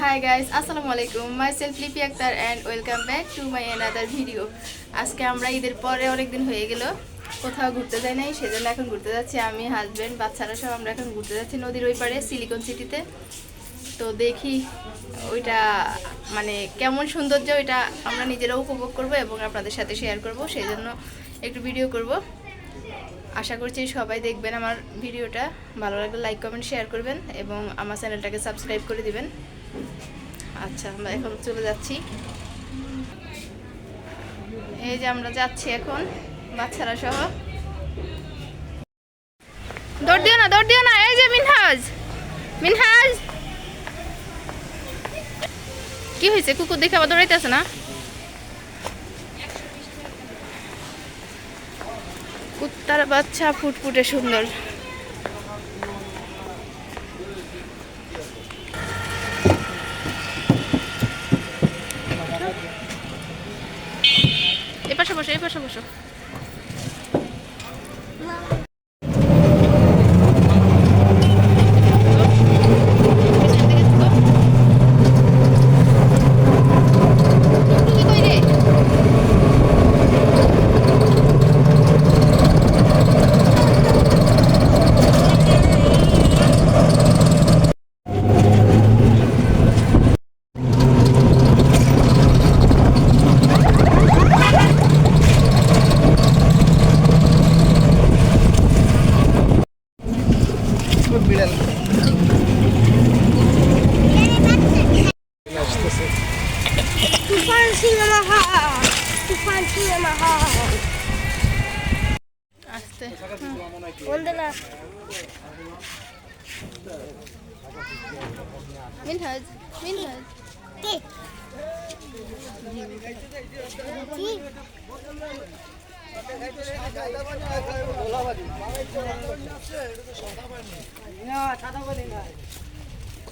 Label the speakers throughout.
Speaker 1: High guys আসসালামু আলাইকুম। Myself Lipi Akter and welcome back to my another video আজকে আমরা ঈদের পরে অনেক দিন হয়ে গেল, কোথাও ঘুরতে যাই নাই, সেজন্য এখন ঘুরতে যাচ্ছি আমি হাজব্যান্ড বাচ্চারা সব আমরা এখন ঘুরতে যাচ্ছি নদীর ওই পারে সিলিকন সিটিতে তো। দেখি ওইটা মানে কেমন সৌন্দর্য ওইটা আমরা নিজেরাও উপভোগ করব এবং আপনাদের সাথে শেয়ার করব সেই জন্য একটু ভিডিও করব। আশা করছি সবাই দেখবেন আমার ভিডিওটা ভালো লাগলে লাইক কমেন্ট শেয়ার করবেন এবং আমার চ্যানেলটাকে সাবস্ক্রাইব করে দিবেন। আচ্ছা আমরা এখন চলে যাচ্ছি। এই যে আমরা যাচ্ছি এখন, বাচ্চারা সহ। দৌড় দিও না, দৌড় দিও না, এই যে মিনহাজ মিনহাজ। কি হয়েছে, কুকুর দেখে আবার দৌড়াইতেছে না? কুত্তার বাচ্চা ফুটফুটে সুন্দর। পাশে বসো এই পাশে বসো।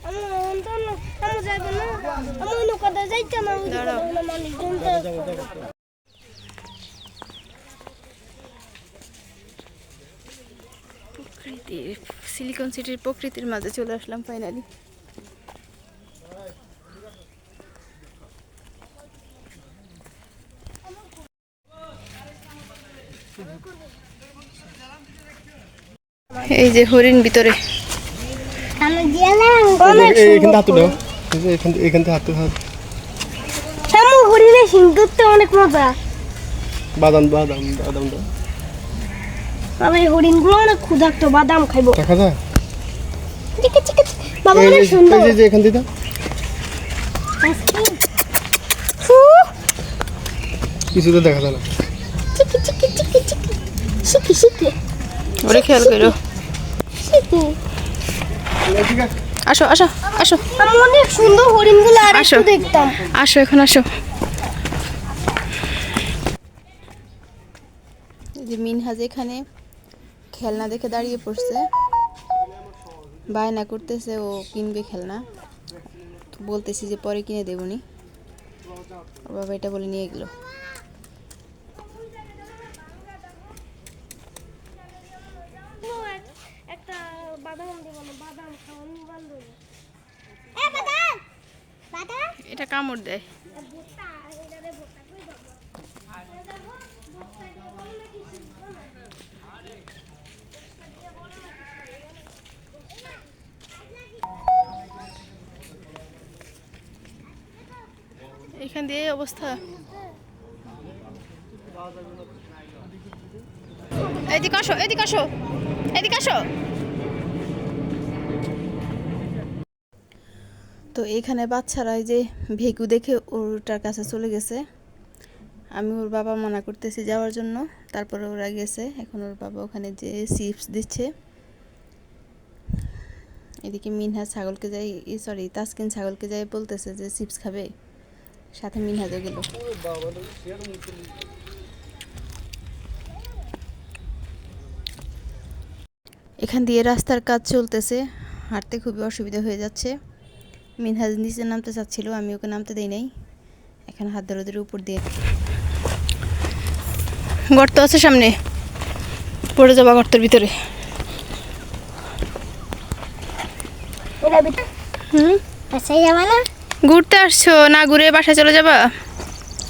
Speaker 2: আমি অন্তর আমি যাইব না আমি নৌকাতে যাইতাম আমি
Speaker 1: দাঁড়াও। প্রকৃতির সিলিকন সিটির প্রকৃতির মাঝে চলে আসলাম ফাইনালি এই যে হরিণ ভিতরে।
Speaker 3: বাদাম বাদাম বাদাম দাও।
Speaker 2: আমি হরিণগুলো অনেক ক্ষুধার্ত বাদাম খাইবো।
Speaker 3: দেখা যায়।
Speaker 2: চিকে চিকে চিকে। বাবা অনেক সুন্দর।
Speaker 3: এই যে- এখান থেকে। কিছু তো দেখা যায় না।
Speaker 2: চিকি চিকি চিকি চিকি শিখি শিখি।
Speaker 1: ওরে খেয়াল করো।
Speaker 2: শিখি।
Speaker 1: আসো আসো আসো।
Speaker 2: আমি অনেক সুন্দর হরিণগুলো আর
Speaker 1: আসো।
Speaker 2: একটু দেখতাম।
Speaker 1: আসো এখন আসো। যে মিনহাজ এখানে। খেলনা দেখে দাঁড়িয়ে পড়ছে। বায়না করতেছে, ও কিনবে খেলনা। বলতেছি যে পরে কিনে দেবনি বাবা এটা বলে নিয়ে গেল
Speaker 2: একটা বাদাম দিব না বাদাম খাওয়ানো বান্ধব এ বাদাম বাদাম
Speaker 1: এটা কামড় দেয়
Speaker 2: ভুট্টা এটারে ভুট্টা কই দাও
Speaker 1: এখান দিয়ে অবস্থা। এদিকে আসো এদিকে আসো এদিকে আসো। তো এখানে বাচ্চারা যে ভেকু দেখে ওটার কাছে চলে গেছে। আমি ওর বাবা মানা করতেছি যাওয়ার জন্য, তারপরে ওরা গেছে। এখন ওর বাবা ওখানে যে চিপস দিচ্ছে। এদিকে মিনহা ছাগলকে যাই সরি তাসকিন ছাগলকে যাই বলতেছে যে চিপস খাবে। সাথে মিনহাজও গেল। এখান দিয়ে রাস্তার কাজ চলতেছে হাঁটতে খুবই অসুবিধা হয়ে যাচ্ছে। মিনহাজ নিচে নামতে চাচ্ছিল আমি ওকে নামতে দেই নাই। এখন হাত ধরে উপর দিয়ে গর্ত আছে সামনে পড়ে যাবা গর্তের ভিতরে। হুম?
Speaker 2: আচ্ছা যাবে না?
Speaker 1: ঘুরতে আসছো? না ঘুরে বাসায় চলে যাবা?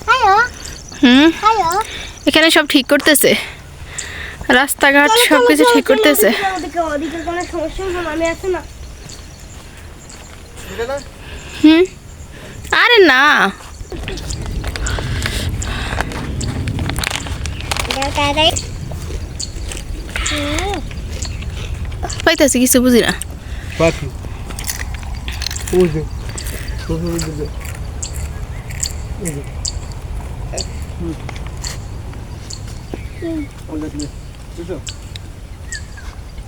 Speaker 2: হ্যালো
Speaker 1: হুম?
Speaker 2: হ্যালো
Speaker 1: এখানে সব ঠিক করতেছে। রাস্তাঘাট সব কিছু ঠিক করতেছে। হুম? আরে না। পাইতেছি কিছু বুঝি না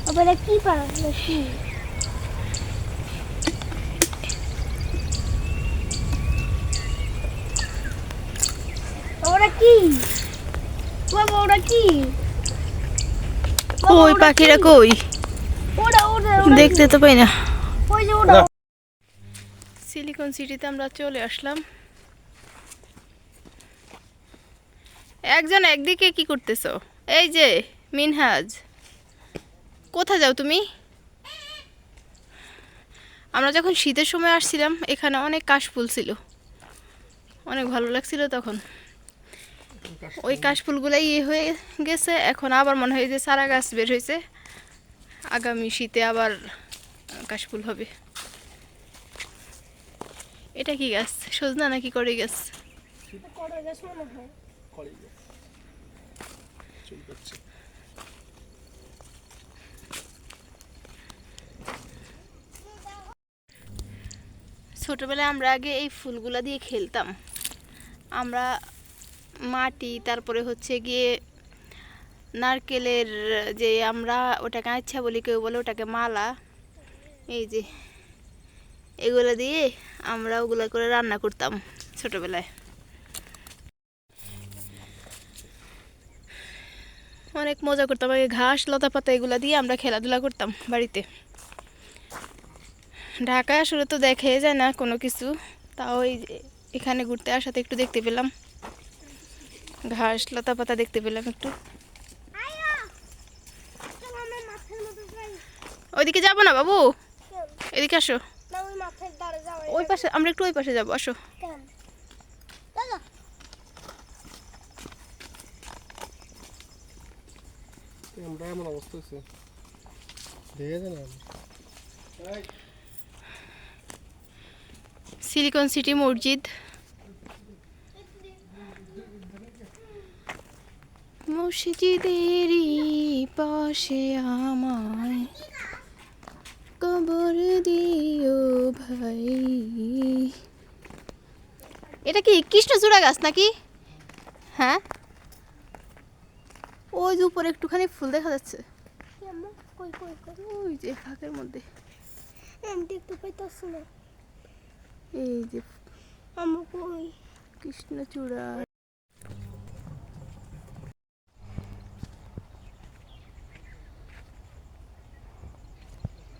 Speaker 2: ওটা কি পারা কি কি? বাবা ওটা কি?
Speaker 1: কই পাখিরা কই?
Speaker 2: ওটা ওটা
Speaker 1: দেখতে তো পাই না।
Speaker 2: ওই যে ওটা
Speaker 1: সিলিকন সিটিতে আমরা চলে আসলাম। একজন একদিকে কি করতেছ? এই যে, মিনহাজ। কোথায় যাও তুমি? আমরা যখন শীতের সময় আসছিলাম, এখানে অনেক কাশফুল ছিল। অনেক ভালো লাগছিল তখন। ওই কাশফুলগুলাই ইয়ে হয়ে গেছে, এখন আবার মনে হয় যে সারা গাছ বের হয়েছে। আগামী শীতে আবার কাশফুল হবে। এটা কি গাছ? সজনা নাকি করে গাছ? ছোটবেলায় আমরা আগে এই ফুলগুলা দিয়ে খেলতাম। আমরা মাটি, তারপরে হচ্ছে গিয়ে নারকেলের যে আমরা ওটাকে আচ্ছা বলি, কেউ বলে ওটাকে মালা। এই যে এগুলো দিয়ে আমরা ওগুলো করে রান্না করতাম ছোটবেলায়। অনেক মজা করতাম আগে ঘাস লতা পাতা এগুলা দিয়ে আমরা খেলাধুলা করতাম বাড়িতে। ঢাকায় আসলে তো দেখে যায় না কোনো কিছু তাও এই এখানে ঘুরতে আসাতে একটু দেখতে পেলাম। ঘাস লতা পাতা দেখতে পেলাম একটু। ওইদিকে যাব না বাবু? এদিকে আসো।
Speaker 2: ওই
Speaker 1: পাশে আমরা একটু ওই পাশে যাব আসো।
Speaker 3: আমরা এমন অবস্থা হচ্ছে দেখে না
Speaker 1: সিলিকন সিটি মসজিদ। মসজিদেরই পাশে আমায় কবর দিও ভাই। এটা কি কৃষ্ণচূড়া গাছ নাকি? হ্যাঁ? ওই যে উপরে একটুখানি ফুল দেখা যাচ্ছে।
Speaker 2: কেমন কই কই কই?
Speaker 1: ওই যে ফাঁকের মধ্যে।
Speaker 2: আমি দেখতে পাইতাছি না।
Speaker 1: এই যে কৃষ্ণচূড়া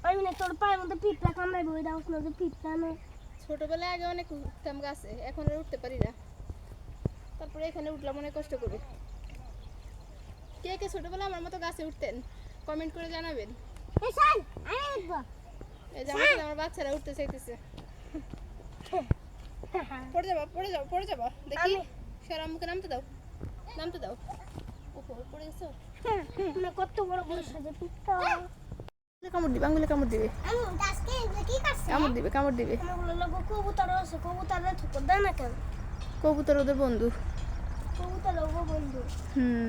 Speaker 2: আমি না তোর পায়ের মধ্যে পিঁপড়া কামড়াইবো ওই দাও না যে পিঁপড়া না
Speaker 1: ছোটবেলায় আগে অনেক উঠতাম গাছে এখন আর উঠতে পারি না। তারপরে এখানে উঠলাম অনেক কষ্ট করে। কে কে ছোটবেলায় আমার মতো গাছে উঠতেন কমেন্ট করে জানাবেন।
Speaker 2: এই
Speaker 1: যে আমার আমার বাচ্চারা উঠতে চাইতেছে। পড়ে যাবা পড়ে যাও পড়ে যাবা। দেখি
Speaker 2: আমি-
Speaker 1: সরাম মুখে নামতে দাও নামতে দাও। ওহো পড়ে গেছো?
Speaker 2: কত বড় বড় সাজে পিঁপড়া।
Speaker 1: কামড় দিবে আঙুলে কামড় দিবে। কামড় দিবে কামড় দিবে।
Speaker 2: কবুতর আছে দেয় না কেন?
Speaker 1: কবুতর ওদের বন্ধু।
Speaker 2: কবুতর লোক বন্ধু।
Speaker 1: হুম।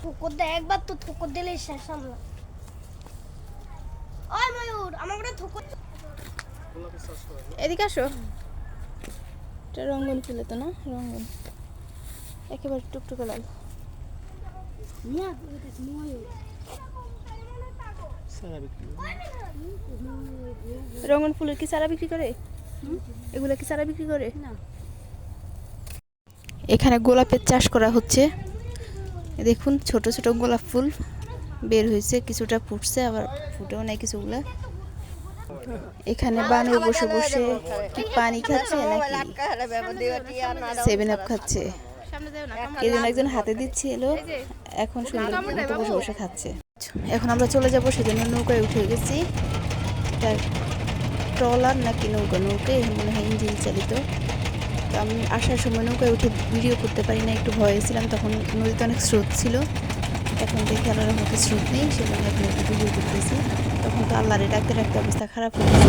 Speaker 2: ঠুকর দেয় একবার তো ঠুকর দিলে শেষ আমরা। ওই ময়ূর আমার ঠুকর
Speaker 1: এদিকে আসো। এটা রঙ্গন ফুলে তো না? রঙ্গন। একেবারে টুকটুকে লাল
Speaker 2: মিয়া ময়ূর
Speaker 3: সারা বিক্রি
Speaker 1: রঙন ফুলের কি চারা বিক্রি করে? এগুলো কি চারা বিক্রি করে?
Speaker 2: না।
Speaker 1: এখানে গোলাপের চাষ করা হচ্ছে। দেখুন ছোট ছোট গোলাপ ফুল বের হয়েছে। কিছুটা ফুটছে আবার ফুটেও নাই কিছুগুলা। এখানে বানর বসে বসে কি পানি খাচ্ছে নাকি? সেভেন আপ খাচ্ছে। এজন একজন হাতে দিচ্ছে দিচ্ছিল এখন সুন্দর মতো বসে বসে খাচ্ছে। এখন আমরা চলে যাব সেজন্য নৌকায় উঠে গেছি। এটা ট্রলার নাকি নৌকা? নৌকা মনে হয় ইঞ্জিন চালিত। তো আমি আসার সময় নৌকায় উঠে ভিডিও করতে পারি না একটু ভয়ে ছিলাম তখন নদীতে অনেক স্রোত ছিল। এখন দেখি আল্লাহর মতো স্রোত নেই সেজন্য এখন একটু ভিডিও করতেছি। তখন তো আল্লাহরে ডাকতে ডাকতে অবস্থা খারাপ হয়ে গেছে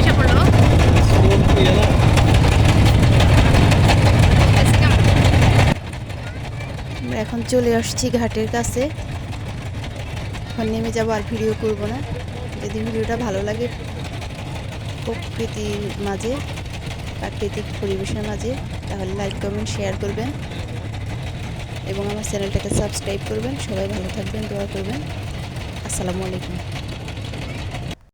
Speaker 1: এসে পড়ল আমরা এখন চলে আসছি ঘাটের কাছে। এখন নেমে যাব আর ভিডিও করব না। যদি ভিডিওটা ভালো লাগে প্রকৃতির মাঝে, প্রাকৃতিক পরিবেশের মাঝে, তাহলে লাইক কমেন্ট শেয়ার করবেন। এবং আমার চ্যানেলটাকে সাবস্ক্রাইব করবেন। সবাই ভালো থাকবেন, দোয়া করবেন। আসসালামু আলাইকুম।